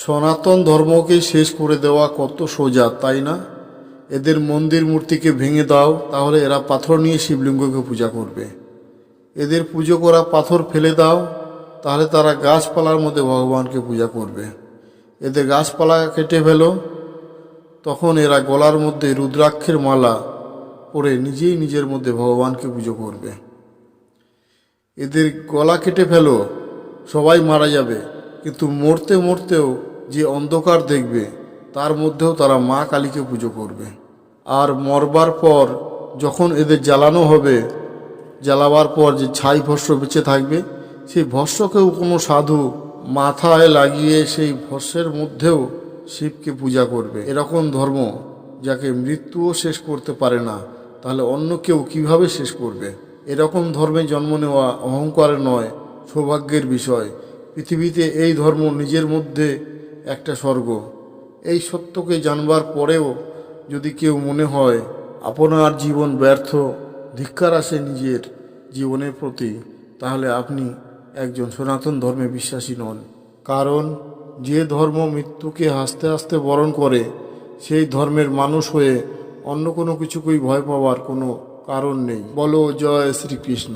সনাতন ধর্মকে শেষ করে দেওয়া কত সোজা, তাই না? এদের মন্দির মূর্তিকে ভেঙে দাও, তাহলে এরা পাথর নিয়ে শিবলিঙ্গকে পূজা করবে। এদের পুজো করা পাথর ফেলে দাও, তাহলে তারা গাছপালার মধ্যে ভগবানকে পূজা করবে। এদের গাছপালা কেটে ফেলো, তখন এরা গলার মধ্যে রুদ্রাক্ষের মালা পরে নিজেই নিজের মধ্যে ভগবানকে পুজো করবে। এদের গলা কেটে ফেলো, সবাই মারা যাবে, কিন্তু মরতে মরতেও যে অন্ধকার দেখবে, তার মধ্যেও তারা মা কালীকে পুজো করবে। আর মরবার পর যখন এদের জ্বালানো হবে, জ্বালাবার পর যে ছাই ভস্য বেঁচে থাকবে, সেই ভস্যকেও কোনো সাধু মাথায় লাগিয়ে সেই ভস্যের মধ্যেও শিবকে পূজা করবে। এরকম ধর্ম যাকে মৃত্যুও শেষ করতে পারে না, তাহলে অন্য কেউ কীভাবে শেষ করবে? এরকম ধর্মে জন্ম নেওয়া অহংকারের নয়, সৌভাগ্যের বিষয়। পৃথিবীতে এই ধর্ম নিজের মধ্যে একটা স্বর্গ। এই সত্যকে জানবার পরেও যদি কেউ মনে হয় আপনার জীবন ব্যর্থ, ধিক্কার আসে নিজের জীবনের প্রতি, তাহলে আপনি একজন সনাতন ধর্মে বিশ্বাসী নন। কারণ যে ধর্ম মৃত্যুকে হাসতে হাসতে বরণ করে, সেই ধর্মের মানুষ হয়ে অন্য কোনো কিছুকেই ভয় পাওয়ার কোনো কারণ নেই। বলো, জয় শ্রীকৃষ্ণ।